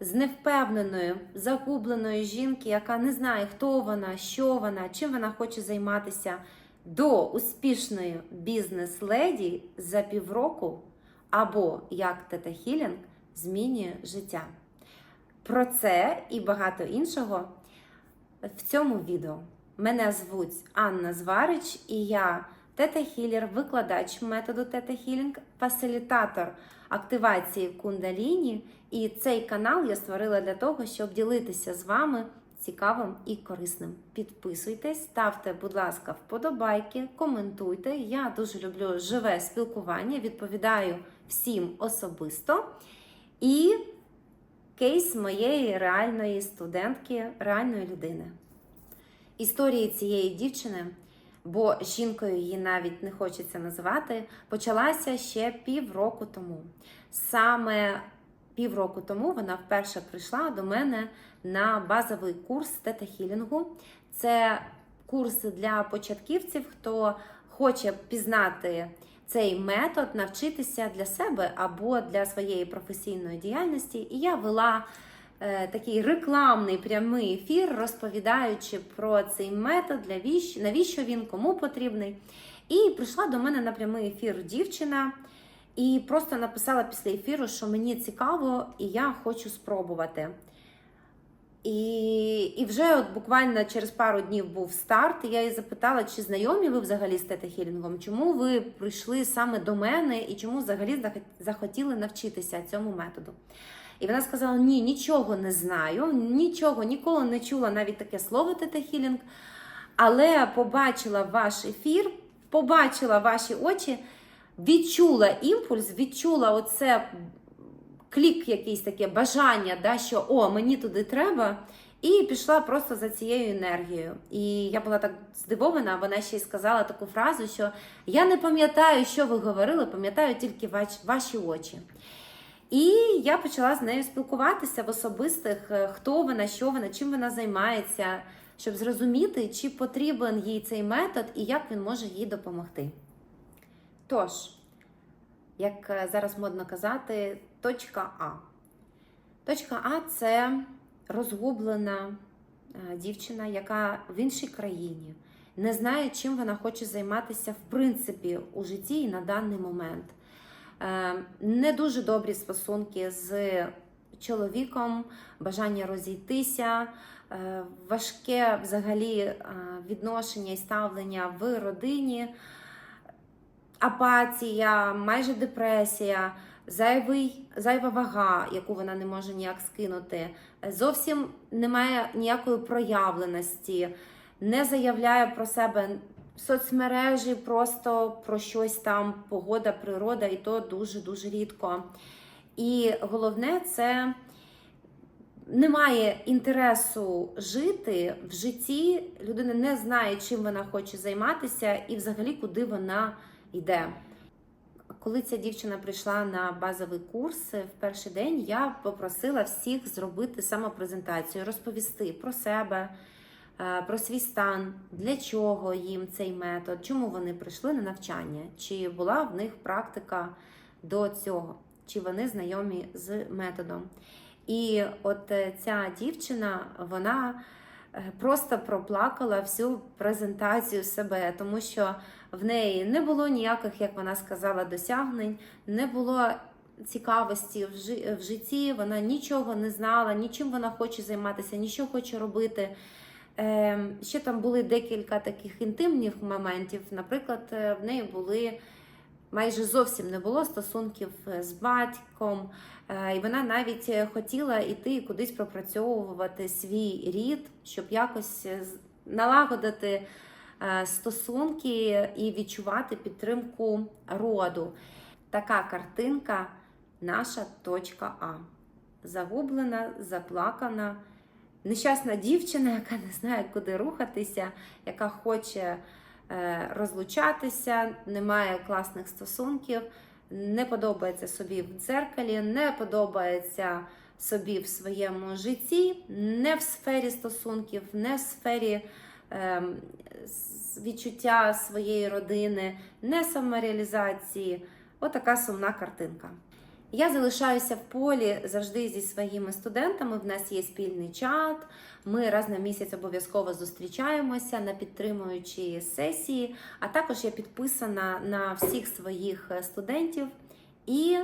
з невпевненої, загубленої жінки, яка не знає, хто вона, що вона, чим вона хоче займатися, до успішної бізнес-леді за півроку, або як Тета Хілінг змінює життя. Про це і багато іншого в цьому відео. Мене звуть Анна Зварич, і я Тета Хілер, викладач методу Тета Хілінг, фасилітатор активації кундаліні. І цей канал я створила для того, щоб ділитися з вами цікавим і корисним. Підписуйтесь, ставте, будь ласка, вподобайки, коментуйте. Я дуже люблю живе спілкування, відповідаю всім особисто. І кейс моєї реальної студентки, реальної людини. Історії цієї дівчини, бо жінкою її навіть не хочеться називати, почалася ще півроку тому. Саме півроку тому вона вперше прийшла до мене на базовий курс тета-хілінгу. Це курс для початківців, хто хоче пізнати цей метод, навчитися для себе або для своєї професійної діяльності. І я вела такий рекламний прямий ефір, розповідаючи про цей метод, для віщ, навіщо він, кому потрібний. І прийшла до мене на прямий ефір дівчина. І просто написала після ефіру, що мені цікаво, і я хочу спробувати. І і вже от буквально через пару днів був старт. і Я її запитала, чи знайомі ви взагалі з тета-хілінгом, чому ви прийшли саме до мене і чому взагалі захотіли навчитися цьому методу. І вона сказала: Ні, нічого не знаю, нічого, ніколи не чула навіть таке слово тета-хілінг, але побачила ваш ефір, побачила ваші очі, відчула імпульс, відчула оце клік, якийсь таке бажання, да, що о, мені туди треба. І пішла просто за цією енергією. І я була так здивована, вона ще й сказала таку фразу, що я не пам'ятаю, що ви говорили, пам'ятаю тільки ваші очі. І я почала з нею спілкуватися в особистих, е, хто вона, що вона, чим вона займається, щоб зрозуміти, чи потрібен їй цей метод і як він може їй допомогти. Тож, як е, зараз модно казати, точка А. Точка А це розгублена е, дівчина, яка в іншій країні не знає, чим вона хоче займатися в принципі у житті і на даний момент. Е, Не дуже добрі стосунки з чоловіком, бажання розійтися, е, важке взагалі відношення і ставлення в родині, апатія, майже депресія зайвий, зайва вага, яку вона не може ніяк скинути, зовсім немає ніякої проявленості, не заявляє про себе соцмережі, просто про щось там, погода, природа, і то дуже-дуже рідко. І головне, це немає інтересу жити в житті. Людина не знає, чим вона хоче займатися, і взагалі куди вона йде. Коли ця дівчина прийшла на базовий курс в перший день, я попросила всіх зробити самопрезентацію, розповісти про себе, про свій стан, для чого їм цей метод, чому вони прийшли на навчання, чи була в них практика до цього, чи вони знайомі з методом. І от е, ця дівчина, вона е, просто проплакала всю презентацію себе, тому що в неї не було ніяких, як вона сказала, досягнень, не було цікавості в житті, вона нічого не знала, нічим вона хоче займатися, нічого хоче робити. Ем, ще там були декілька таких інтимних моментів. Наприклад, е, в неї були майже зовсім не було стосунків е, з батьком, е, і вона навіть хотіла йти кудись пропрацьовувати свій рід, щоб якось налагодити. Стосунки і відчувати підтримку роду. Така картинка наша точка А. Загублена, заплакана, нещасна дівчина, яка не знає, куди рухатися, яка хоче е, розлучатися, не має класних стосунків, не подобається собі в дзеркалі, не подобається собі в своєму житті, не в сфері стосунків, не в сфері. Ем, відчуття своєї родини, не самореалізації. Отака сумна картинка. Я залишаюся в полі завжди зі своїми студентами. В нас є спільний чат. Ми раз на місяць обов'язково зустрічаємося на підтримуючі сесії. А також я підписана на всіх своїх е, студентів і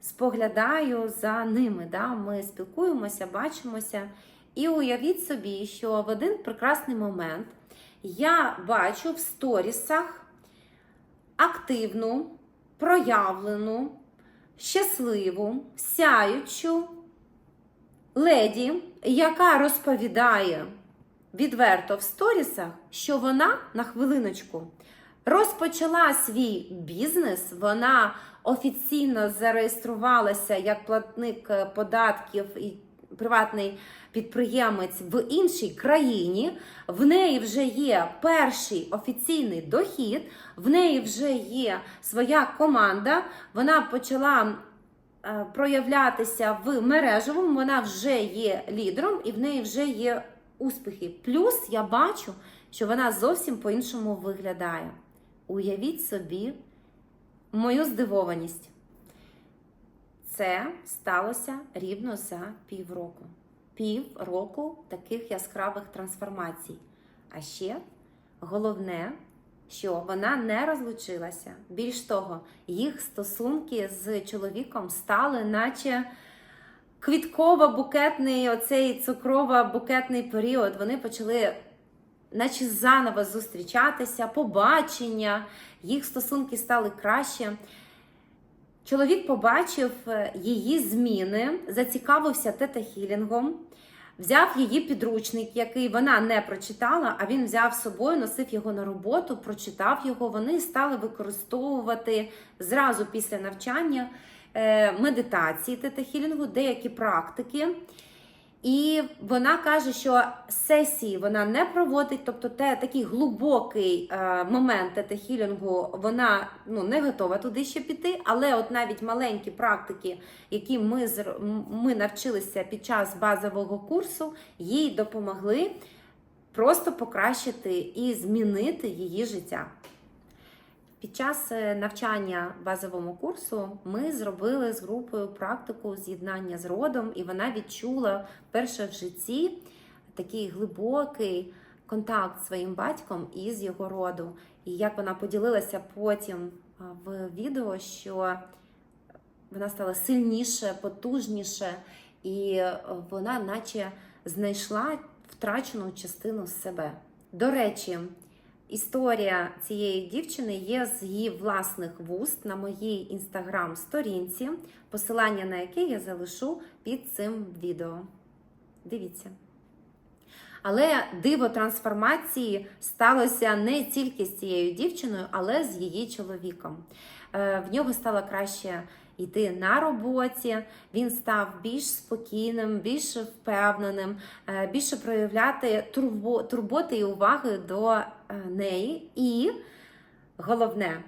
споглядаю за ними. Да? Ми спілкуємося, бачимося. І уявіть собі, що в один прекрасний момент я бачу в сторісах активну, проявлену, щасливу, сяючу леді, яка розповідає відверто в сторісах, що вона на хвилиночку розпочала свій бізнес, вона офіційно зареєструвалася як платник е, податків і приватний підприємець в іншій країні. В неї вже є перший офіційний дохід, в неї вже є своя команда. Вона почала е, проявлятися в мережевому, вона вже є лідером і в неї вже є успіхи. Плюс я бачу, що вона зовсім по-іншому виглядає. Уявіть собі мою здивованість. Це сталося рівно за півроку. Пів року таких яскравих трансформацій. А ще головне, що вона не розлучилася. Більш того, їх стосунки з чоловіком стали, наче квітково-букетний, оцей цукрово-букетний період. Вони почали, наче заново зустрічатися, побачення, їх стосунки стали краще. Чоловік побачив е, її зміни, зацікавився тета-хілінгом, взяв її підручник, який вона не прочитала, а він взяв з собою, носив його на роботу, прочитав його. Вони стали використовувати зразу після навчання е, медитації тета-хілінгу, деякі практики. І вона каже, що сесії вона не проводить, тобто те такий глибокий е, момент тета-хілінгу, вона ну, не готова туди ще піти. Але от навіть маленькі практики, які ми ми навчилися під час базового курсу, їй допомогли просто покращити і змінити її життя. Під час е, навчання базовому курсу ми зробили з групою практику з'єднання з родом, і вона відчула вперше в житті такий глибокий контакт з своїм батьком і з його роду. І як вона поділилася потім в відео, що вона стала сильніше, потужніше, і вона, наче, знайшла втрачену частину себе. До речі, Історія цієї дівчини є з її власних вуст на моїй інстаграм-сторінці, посилання на яке я залишу під цим відео. Дивіться. Але диво трансформації сталося не тільки з цією дівчиною, але з її чоловіком. Е, в нього стало краще йти на роботі, він став більш спокійним, більш впевненим, е, більше проявляти турботи і уваги до неї. І головне,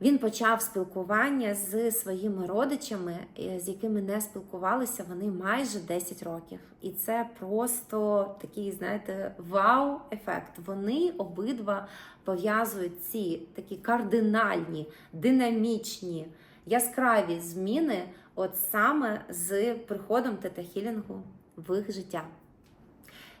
він почав спілкування з своїми родичами, е, з якими не спілкувалися вони майже 10 років. І це просто такий, знаєте, вау-ефект. Вони обидва пов'язують ці такі кардинальні, динамічні яскраві зміни, от саме з приходом тета-хілінгу в їх життя.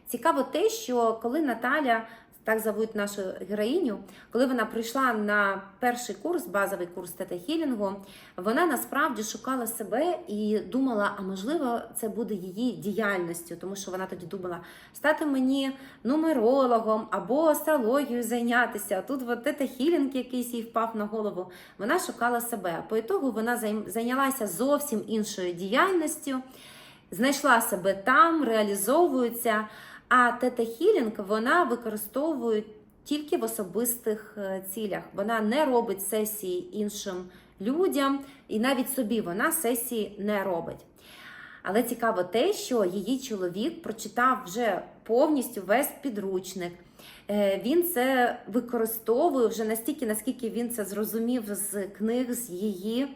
Цікаво те, що коли Наталя так зовуть нашу героїню, коли вона прийшла на перший курс, базовий курс тета-хілінгу, вона насправді шукала себе і думала, а можливо, це буде її діяльністю, тому що вона тоді думала, стати мені нумерологом або астрологією зайнятися. Тут от тета-хілінг якийсь їй впав на голову. Вона шукала себе. По ітогу вона зайнялася зовсім іншою діяльністю, знайшла себе там, реалізовується. А тета-хілінг вона використовує тільки в особистих е, цілях. Вона не робить сесії іншим людям, і навіть собі вона сесії не робить. Але цікаво те, що її чоловік прочитав вже повністю весь підручник. Е, він це використовує вже настільки, наскільки він це зрозумів з книг, з її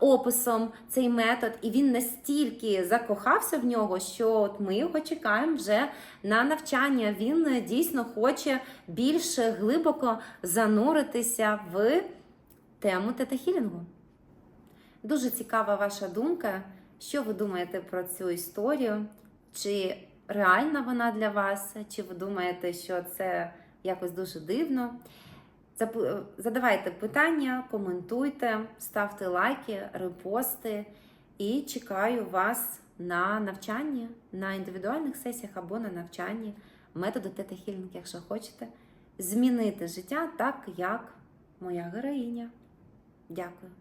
описом цей метод, і він настільки закохався в нього, що от ми його чекаємо вже на навчання. Він е, дійсно хоче більш глибоко зануритися в тему тетахілінгу. Дуже цікава ваша думка. Що ви думаєте про цю історію? Чи реальна вона для вас? Чи ви думаєте, що це якось дуже дивно? Задавайте питання, коментуйте, ставте лайки, репости і чекаю вас на навчанні, на індивідуальних сесіях або на навчанні методу Тета Хілінг, якщо хочете змінити життя так, як моя героїня. Дякую.